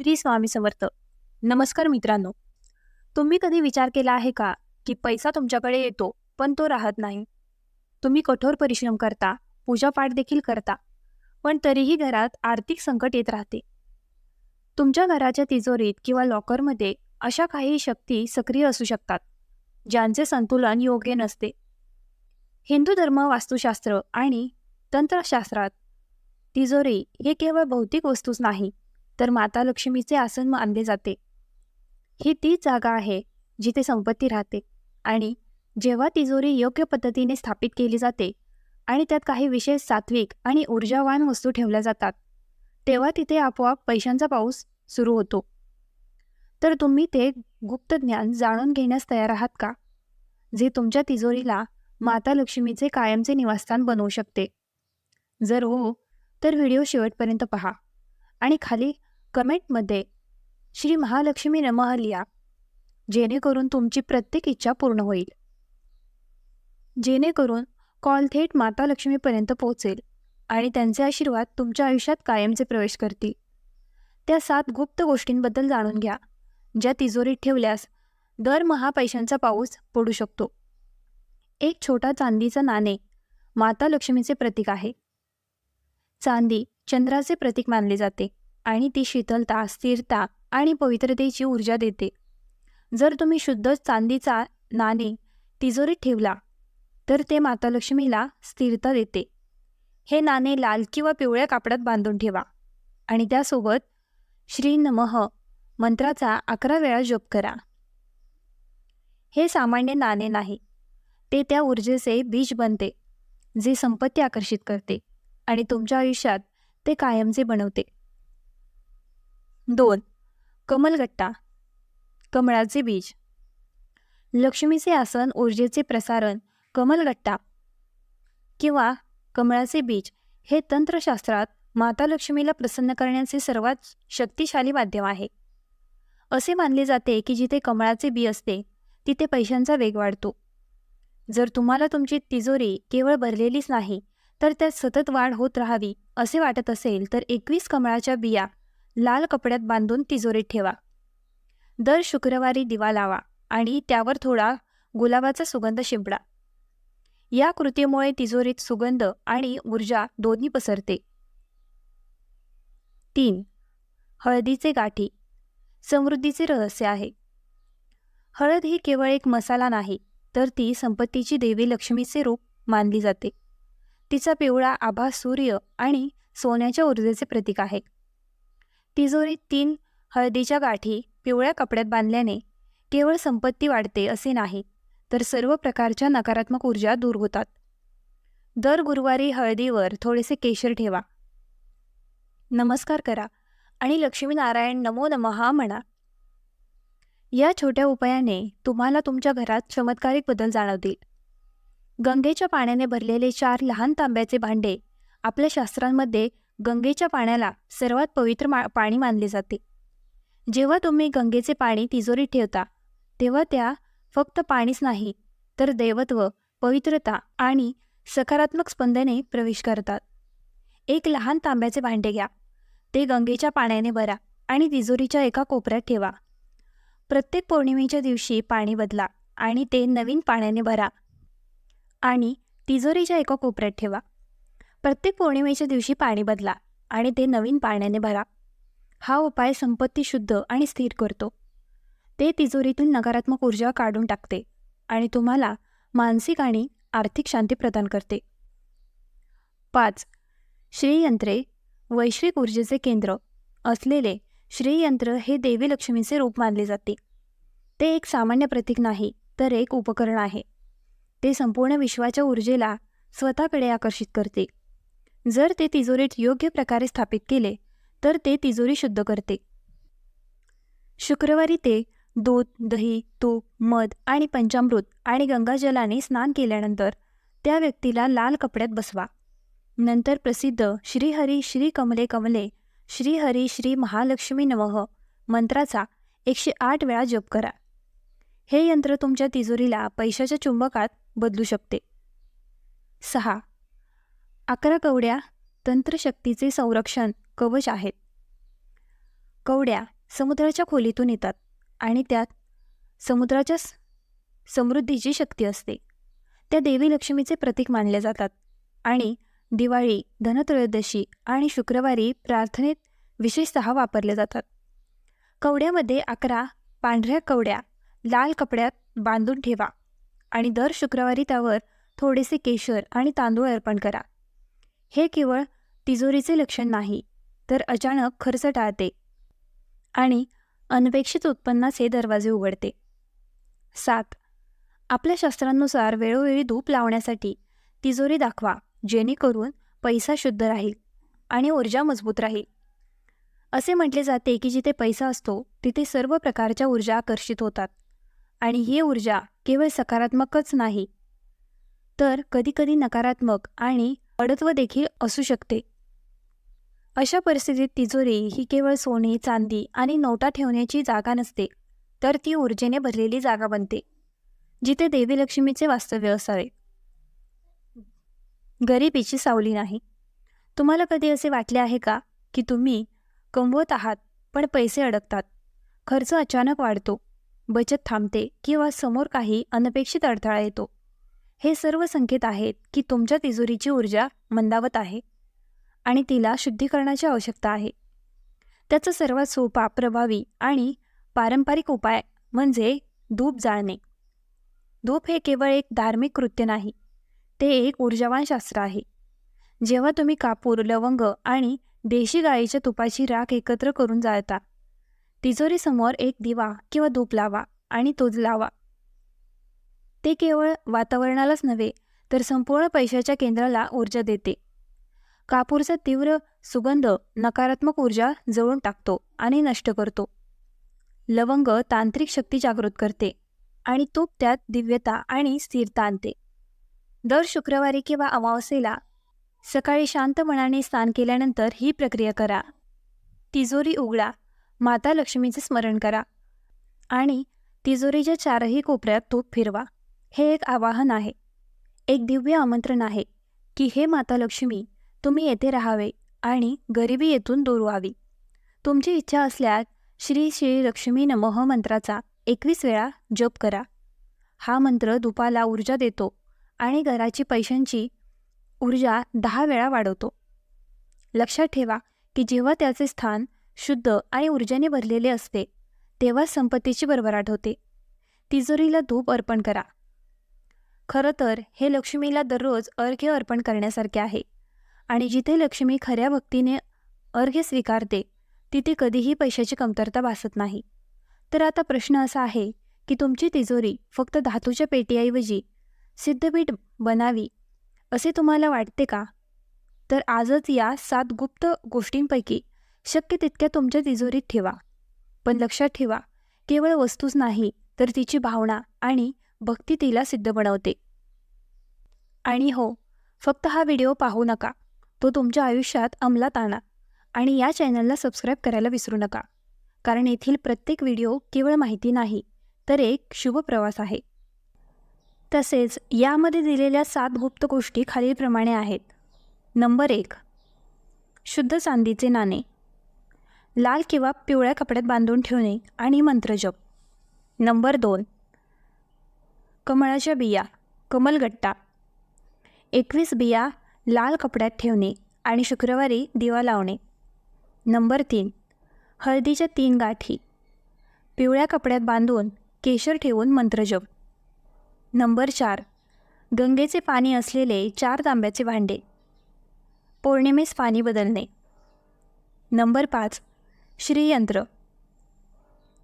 श्री स्वामी समर्थ. नमस्कार मित्रांनो. तुम्ही कधी विचार केला आहे का की पैसा तुमच्याकडे येतो पण तो राहत नाही? तुम्ही कठोर परिश्रम करता पूजापाठ देखील करता पण तरीही घरात आर्थिक संकट येत राहते. तुमच्या घराच्या तिजोरीत किंवा लॉकरमध्ये अशा काही शक्ती सक्रिय असू शकतात ज्यांचे संतुलन योग्य नसते. हिंदू धर्म वास्तुशास्त्र आणि तंत्रशास्त्रात तिजोरी हे केवळ भौतिक वस्तूच नाही तर माता लक्ष्मीचे आसन मानले जाते. ही ती जागा आहे जिथे संपत्ती राहते आणि जेव्हा तिजोरी योग्य पद्धतीने स्थापित केली जाते आणि त्यात काही विशेष सात्विक आणि ऊर्जावान वस्तू ठेवल्या जातात तेव्हा तिथे आपोआप पैशांचा पाऊस सुरू होतो. तर तुम्ही ते गुप्त ज्ञान जाणून घेण्यास तयार आहात का? जे तुमच्या तिजोरीला माता लक्ष्मीचे कायमचे निवासस्थान बनवू शकते. जर हो तर व्हिडिओ शेवटपर्यंत पहा आणि खाली कमेंटमध्ये श्री महालक्ष्मी नमः लिहा जेणेकरून तुमची प्रत्येक इच्छा पूर्ण होईल. जेणेकरून कॉल थेट माता लक्ष्मीपर्यंत पोहोचेल आणि त्यांचे आशीर्वाद तुमच्या आयुष्यात कायमचे प्रवेश करतील. त्या सात गुप्त गोष्टींबद्दल जाणून घ्या ज्या तिजोरीत ठेवल्यास दरमहा पैशांचा पाऊस पडू शकतो. एक छोटा चांदीचा नाणे माता लक्ष्मीचे प्रतीक आहे. चांदी चंद्राचे प्रतीक मानले जाते. आणि ती शीतलता स्थिरता आणि पवित्रतेची ऊर्जा देते. जर तुम्ही शुद्ध चांदीचा नाणे तिजोरीत ठेवला तर ते माता लक्ष्मीला स्थिरता देते. हे नाणे लाल किंवा पिवळ्या कापडात बांधून ठेवा आणि त्यासोबत श्री नमः मंत्राचा अकरा वेळा जप करा. हे सामान्य नाणे नाही ते त्या ऊर्जेचे बीज बनते जे संपत्ती आकर्षित करते आणि तुमच्या आयुष्यात ते कायमचे बनवते. दोन. कमलगट्टा कमळाचे बीज. लक्ष्मीचे आसन ऊर्जेचे प्रसारण कमलगट्टा किंवा कमळाचे बीज हे तंत्रशास्त्रात माता लक्ष्मीला प्रसन्न करण्याचे सर्वात शक्तिशाली माध्यम आहे. असे मानले जाते की जिथे कमळाचे बी असते तिथे पैशांचा वेग वाढतो. जर तुम्हाला तुमची तिजोरी केवळ भरलेलीच नाही तर त्यात सतत वाढ होत राहावी असे वाटत असेल तर एकवीस कमळाच्या बिया लाल कपड्यात बांधून तिजोरीत ठेवा. दर शुक्रवारी दिवा लावा आणि त्यावर थोडा गुलाबाचा सुगंध शिंपडा. या कृतीमुळे तिजोरीत सुगंध आणि ऊर्जा दोन्ही पसरते. तीन. हळदीचे गाठी. समृद्धीचे रहस्य आहे. हळद ही केवळ एक मसाला नाही तर ती संपत्तीची देवी लक्ष्मीचे रूप मानली जाते. तिचा पिवळा आभा सूर्य आणि सोन्याच्या ऊर्जेचे प्रतीक आहे. तिजोरीत तीन हळदीच्या गाठी पिवळ्या कपड्यात बांधल्याने केवळ संपत्ती वाढते असे नाही तर सर्व प्रकारच्या नकारात्मक ऊर्जा दूर होतात. दर गुरुवारी हळदीवर थोडेसे केशर ठेवा. नमस्कार करा आणि लक्ष्मीनारायण नमो नमहा म्हणा. या छोट्या उपायाने तुम्हाला तुमच्या घरात चमत्कारिक बदल जाणवतील. गंगेच्या पाण्याने भरलेले चार लहान तांब्याचे भांडे आपल्या शास्त्रांमध्ये गंगेच्या पाण्याला सर्वात पवित्र मा पाणी मानले जाते. जेव्हा तुम्ही गंगेचे पाणी तिजोरीत ठेवता तेव्हा त्या फक्त पाणीच नाही तर दैवत्व पवित्रता आणि सकारात्मक स्पंदने प्रवेश करतात. एक लहान तांब्याचे भांडे घ्या. ते गंगेच्या पाण्याने भरा आणि तिजोरीच्या एका कोपऱ्यात ठेवा. प्रत्येक पौर्णिमेच्या दिवशी पाणी बदला आणि ते नवीन पाण्याने भरा आणि तिजोरीच्या एका कोपऱ्यात ठेवा. प्रत्येक पौर्णिमेच्या दिवशी पाणी बदला आणि ते नवीन पाण्याने भरा. हा उपाय संपत्ती शुद्ध आणि स्थिर करतो. ते तिजोरीतून नकारात्मक ऊर्जा काढून टाकते आणि तुम्हाला मानसिक आणि आर्थिक शांती प्रदान करते. पाच. श्रीयंत्रे वैश्विक ऊर्जेचे केंद्र असलेले श्रीयंत्र हे देवी लक्ष्मीचे रूप मानले जाते. ते एक सामान्य प्रतीक नाही तर एक उपकरण आहे. ते संपूर्ण विश्वाच्या ऊर्जेला स्वतःकडे आकर्षित करते. जर ते तिजोरीत योग्य प्रकारे स्थापित केले तर ते तिजोरी शुद्ध करते. शुक्रवारी ते दूध दही तूप मध आणि पंचामृत आणि गंगाजलाने स्नान केल्यानंतर त्या व्यक्तीला लाल कपड्यात बसवा. नंतर प्रसिद्ध श्रीहरी श्री कमले कमले श्रीहरी श्री महालक्ष्मी नमः मंत्राचा एकशे आठ वेळा जप करा. हे यंत्र तुमच्या तिजोरीला पैशाच्या चुंबकात बदलू शकते. सहा अकरा कवड्या तंत्रशक्तीचे संरक्षण कवच आहेत. कवड्या समुद्राच्या खोलीतून येतात आणि त्यात समुद्राच्या समृद्धीची शक्ती असते. त्या देवी लक्ष्मीचे प्रतीक मानल्या जातात आणि दिवाळी धनत्रयोदशी आणि शुक्रवारी प्रार्थनेत विशेषतः वापरल्या जातात. कवड्यामध्ये अकरा पांढऱ्या कवड्या लाल कपड्यात बांधून ठेवा आणि दर शुक्रवारी त्यावर थोडेसे केशर आणि तांदूळ अर्पण करा. हे केवळ तिजोरीचे लक्षण नाही तर अचानक खर्च टाळते आणि अनपेक्षित उत्पन्नाचे दरवाजे उघडते. सात. आपल्या शास्त्रांनुसार वेळोवेळी धूप लावण्यासाठी तिजोरी दाखवा जेणेकरून पैसा शुद्ध राहील आणि ऊर्जा मजबूत राहील. असे म्हटले जाते की जिथे पैसा असतो तिथे सर्व प्रकारच्या ऊर्जा आकर्षित होतात आणि ही ऊर्जा केवळ सकारात्मकच नाही तर कधीकधी नकारात्मक आणि अडत्व देखील असू शकते. अशा परिस्थितीत तिजोरी ही केवळ सोने चांदी आणि नोटा ठेवण्याची जागा नसते तर ती ऊर्जेने भरलेली जागा बनते जिथे देवी लक्ष्मीचे वास्तव्य असावे. गरिबीची सावली नाही. तुम्हाला कधी असे वाटले आहे का की तुम्ही कमवत आहात पण पैसे अडकतात खर्च अचानक वाढतो बचत थांबते किंवा समोर काही अनपेक्षित अडथळा येतो? हे सर्व संकेत आहेत की तुमच्या तिजोरीची ऊर्जा मंदावत आहे आणि तिला शुद्धीकरणाची आवश्यकता आहे. त्याचा सर्वात सोपा प्रभावी आणि पारंपरिक उपाय म्हणजे धूप जाळणे. धूप हे केवळ एक धार्मिक कृत्य नाही ते एक ऊर्जावान शास्त्र आहे. जेव्हा तुम्ही कापूर लवंग आणि देशी गाईच्या तुपाची राख एकत्र करून जाळता तिजोरीसमोर एक दिवा किंवा धूप लावा आणि तोज लावा. ते केवळ वातावरणालाच नव्हे तर संपूर्ण पैशाच्या केंद्राला ऊर्जा देते. कापूरचा तीव्र सुगंध नकारात्मक ऊर्जा जळून टाकतो आणि नष्ट करतो. लवंग तांत्रिक शक्ती जागृत करते आणि तूप त्यात दिव्यता आणि स्थिरता आणते. दर शुक्रवारी किंवा अमावस्येला सकाळी शांत मनाने स्नान केल्यानंतर ही प्रक्रिया करा. तिजोरी उघडा माता लक्ष्मीचे स्मरण करा आणि तिजोरीच्या चारही कोपऱ्यात तूप फिरवा. हे एक आवाहन आहे. एक दिव्य आमंत्रण आहे की हे माता लक्ष्मी तुम्ही येथे राहावे आणि गरिबी येथून दूर व्हावी तुमची इच्छा असल्यास श्री श्री लक्ष्मी नमः मंत्राचा एकवीस वेळा जप करा. हा मंत्र दुपाला ऊर्जा देतो आणि घराची पैशांची ऊर्जा दहा वेळा वाढवतो. लक्षात ठेवा की जेव्हा त्याचे स्थान शुद्ध आणि ऊर्जेने भरलेले असते तेव्हा संपत्तीची भरभराट होते. तिजोरीला धूप अर्पण करा. खरं तर हे लक्ष्मीला दररोज अर्घ्य अर्पण करण्यासारखे आहे. आणि जिथे लक्ष्मी खऱ्या भक्तीने अर्घ्य स्वीकारते तिथे कधीही पैशाची कमतरता भासत नाही. तर आता प्रश्न असा आहे की तुमची तिजोरी फक्त धातूच्या पेटीऐवजी सिद्धपीठ बनावी असे तुम्हाला वाटते का? तर आजच या सात गुप्त गोष्टींपैकी शक्य तितक्या तुमच्या तिजोरीत ठेवा. पण लक्षात ठेवा केवळ वस्तूच नाही तर तिची भावना आणि भक्ती तिला सिद्ध बनवते. आणि हो फक्त हा व्हिडिओ पाहू नका. तो तुमच्या आयुष्यात अंमलात आणा आणि या चॅनलला सबस्क्राईब करायला विसरू नका. कारण येथील प्रत्येक व्हिडिओ केवळ माहिती नाही तर एक शुभ प्रवास आहे. तसेच यामध्ये दिलेल्या सात गुप्त गोष्टी खालीलप्रमाणे आहेत. नंबर एक शुद्ध चांदीचे नाणे. लाल किंवा पिवळ्या कपड्यात बांधून ठेवणे आणि मंत्रजप. नंबर दोन कमळाच्या बिया कमलगट्टा. एकवीस बिया लाल कपड्यात ठेवणे आणि शुक्रवारी दिवा लावणे. नंबर तीन हळदीच्या तीन गाठी. पिवळ्या कपड्यात बांधून केशर ठेवून मंत्रजप नंबर चार गंगेचे पाणी असलेले चार तांब्याचे भांडे. पौर्णिमेस पाणी बदलणे. नंबर पाच श्रीयंत्र.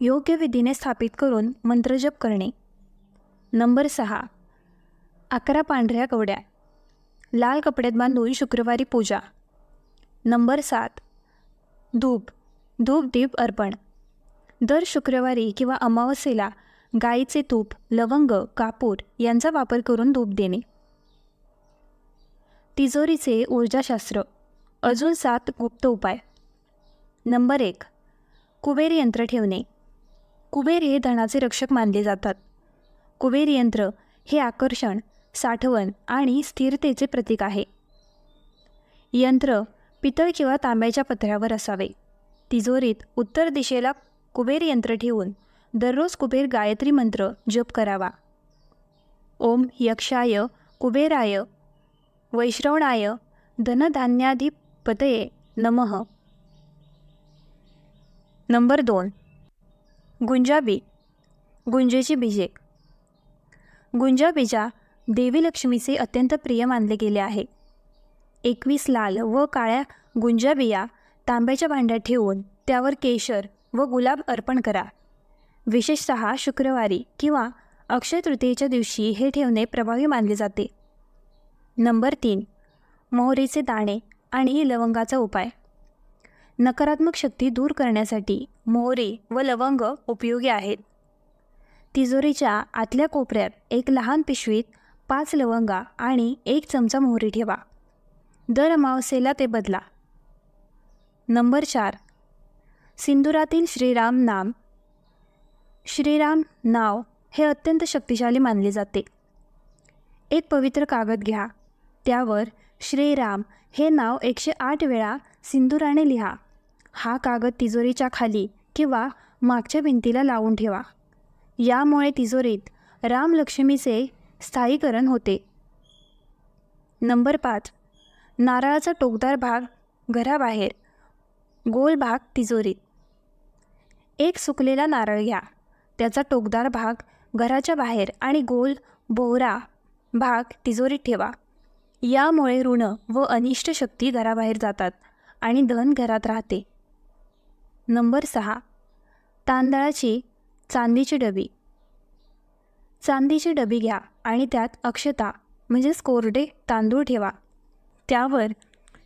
योग्य विधीने स्थापित करून मंत्रजप करणे. नंबर सहा. अकरा पांढऱ्या कवड्या. लाल कपड्यात बांधून शुक्रवारी पूजा. नंबर सात. धूप. धूप दीप अर्पण. दर शुक्रवारी किंवा अमावस्येला गाईचे तूप लवंग कापूर यांचा वापर करून धूप देणे. तिजोरीचे ऊर्जाशास्त्र. अजून सात गुप्त उपाय. नंबर एक. कुबेर यंत्र ठेवणे. कुबेर हे धनाचे रक्षक मानले जातात. कुबेर यंत्र हे आकर्षण साठवण आणि स्थिरतेचे प्रतीक आहे. यंत्र पितळ किंवा तांब्याच्या पत्र्यावर असावे. तिजोरीत उत्तर दिशेला कुबेर यंत्र ठेवून दररोज कुबेर गायत्री मंत्र जप करावा. ओम यक्षाय कुबेराय वैश्रवणाय धनधान्याधिपतये नमः. नंबर दोन. गुंजाबी. गुंजेची बीजे गुंजाबीजा देवी लक्ष्मीचे अत्यंत प्रिय मानले गेले आहे. एकवीस लाल व काळ्या गुंजाबिया तांब्याच्या भांड्यात ठेवून त्यावर केशर व गुलाब अर्पण करा. विशेषत शुक्रवारी किंवा अक्षय तृतीयेच्या दिवशी हे ठेवणे प्रभावी मानले जाते. नंबर तीन मोहरीचे दाणे आणि लवंगाचा उपाय. नकारात्मक शक्ती दूर करण्यासाठी मोहरी व लवंग उपयोगी आहेत. तिजोरीच्या आतल्या कोपऱ्यात एक लहान पिशवीत पाच लवंगा आणि एक चमचा मोहरी ठेवा. दर अमावस्येला ते बदला. नंबर चार. सिंदुरातील श्रीराम नाम. श्रीराम नाव हे अत्यंत शक्तिशाली मानले जाते. एक पवित्र कागद घ्या. त्यावर श्रीराम हे नाव एकशे आठ वेळा सिंदुराने लिहा. हा कागद तिजोरीच्या खाली किंवा मागच्या भिंतीला लावून ठेवा. यामुळे तिजोरीत रामलक्ष्मीचे स्थायीकरण होते. नंबर पाच. नारळाचा टोकदार भाग घराबाहेर. गोल भाग तिजोरीत. एक सुकलेला नारळ घ्या. त्याचा टोकदार भाग घराच्या बाहेर आणि गोल बोहरा भाग तिजोरीत ठेवा. यामुळे ऋण व अनिष्ट शक्ती घराबाहेर जातात आणि धन घरात राहते. नंबर सहा. तांदळाची चांदीची डबी. चांदीची डबी घ्या आणि त्यात अक्षता म्हणजेच कोरडे तांदूळ ठेवा. त्यावर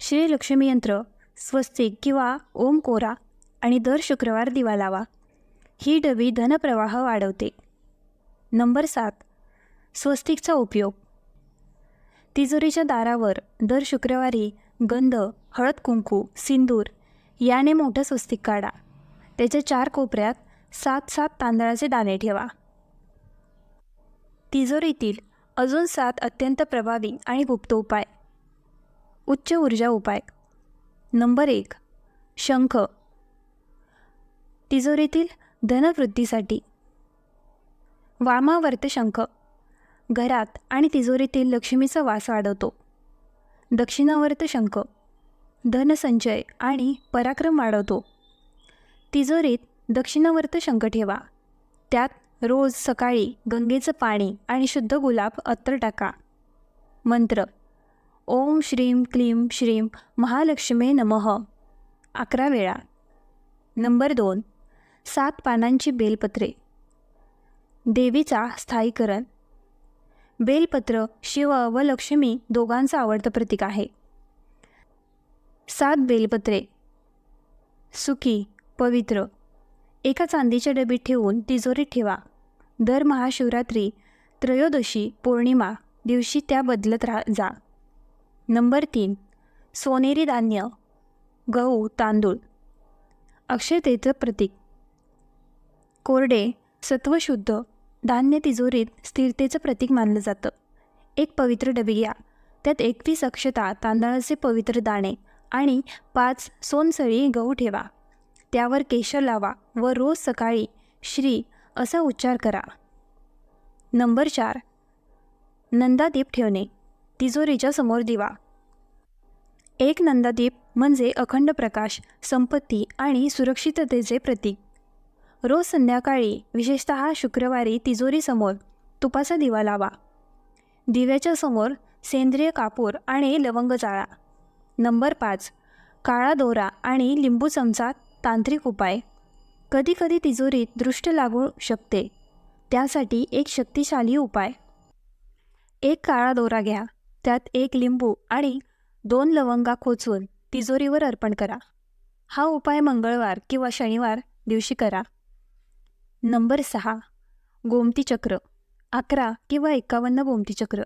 श्री लक्ष्मी यंत्र स्वस्तिक किंवा ओम कोरा आणि दर शुक्रवार दिवा लावा. ही डबी धनप्रवाह वाढवते. नंबर सात स्वस्तिकचा उपयोग. तिजोरीच्या दारावर दर शुक्रवारी गंध हळद कुंकू सिंदूर याने मोठं स्वस्तिक काढा. त्याच्या चार कोपऱ्यात सात सात तांदळाचे दाणे ठेवा. तिजोरीतील अजून सात अत्यंत प्रभावी आणि गुप्त उपाय. उच्च ऊर्जा उपाय. नंबर एक शंख. तिजोरीतील धनवृद्धीसाठी. वामावर्त शंख. घरात आणि तिजोरीतील लक्ष्मीचा वास वाढवतो. दक्षिणावर्त शंख. धनसंचय आणि पराक्रम वाढवतो. तिजोरीत दक्षिणावर्त शंख ठेवा. त्यात रोज सकाळी गंगेचं पाणी आणि शुद्ध गुलाब अत्तर टाका. मंत्र ओम श्रीम क्लीम श्रीम महालक्ष्मी नमः. अकरा वेळा. नंबर दोन सात पानांची बेलपत्रे. देवीचा स्थायीकरण. बेलपत्र शिव व लक्ष्मी दोघांचं आवडतं प्रतीक आहे. सात बेलपत्रे. सुखी पवित्र एका चांदीच्या डबीत ठेवून तिजोरीत ठेवा. दर महाशिवरात्री त्रयोदशी पौर्णिमा दिवशी त्या बदलत राहा जा. नंबर तीन. सोनेरी धान्य. गहू तांदूळ. अक्षयतेचं प्रतीक. कोरडे सत्वशुद्ध धान्य तिजोरीत स्थिरतेचं प्रतीक मानलं जातं. एक पवित्र डबी घ्या. त्यात एकवीस अक्षता तांदळाचे पवित्र दाणे आणि पाच सोनसळी गहू ठेवा. त्यावर केशर लावा व रोज सकाळी श्री असा उच्चार करा. नंबर चार. नंदादीप ठेवणे. तिजोरीच्या समोर दिवा. एक नंदादीप म्हणजे अखंड प्रकाश संपत्ती आणि सुरक्षिततेचे प्रतीक. रोज संध्याकाळी विशेषत शुक्रवारी तिजोरीसमोर तुपाचा दिवा लावा. दिव्याच्या समोर सेंद्रिय कापूर आणि लवंग जाळा. नंबर पाच. काळा दोरा आणि लिंबू चमचा तांत्रिक उपाय. कधीकधी तिजोरीत दृष्ट लागू शकते. त्यासाठी एक शक्तिशाली उपाय. एक काळा दोरा घ्या. त्यात एक लिंबू आणि दोन लवंगा खोचून तिजोरीवर अर्पण करा. हा उपाय मंगळवार किंवा शनिवार दिवशी करा. नंबर सहा. गोमती चक्र. अकरा किंवा एकावन्न गोमती चक्र.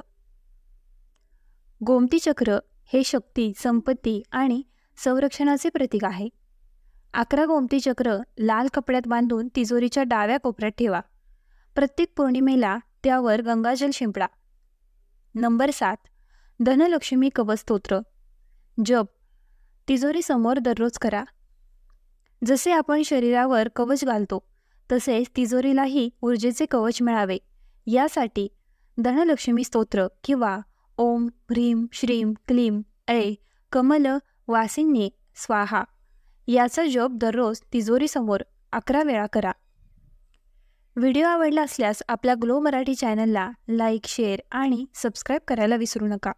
गोमती चक्र हे शक्ती संपत्ती आणि संरक्षणाचे प्रतीक आहे. अकरा गोमती चक्र लाल कपड्यात बांधून तिजोरीच्या डाव्या कोपऱ्यात ठेवा. प्रत्येक पौर्णिमेला त्यावर गंगाजल शिंपडा. नंबर सात. धनलक्ष्मी कवस्तोत्र. जप. तिजोरीसमोर दररोज करा. जसे आपण शरीरावर कवच घालतो तसेच तिजोरीलाही ऊर्जेचे कवच मिळावे. यासाठी धनलक्ष्मी स्तोत्र किंवा ओम ह्रीम श्रीम क्लीम ऐ कमल वासिन्ये स्वाहा. याचा जप दररोज तिजोरीसमोर अकरा वेळा करा. व्हिडिओ आवडला असल्यास आपल्या ग्लो मराठी चॅनलला लाईक शेअर आणि सबस्क्राईब करायला विसरू नका.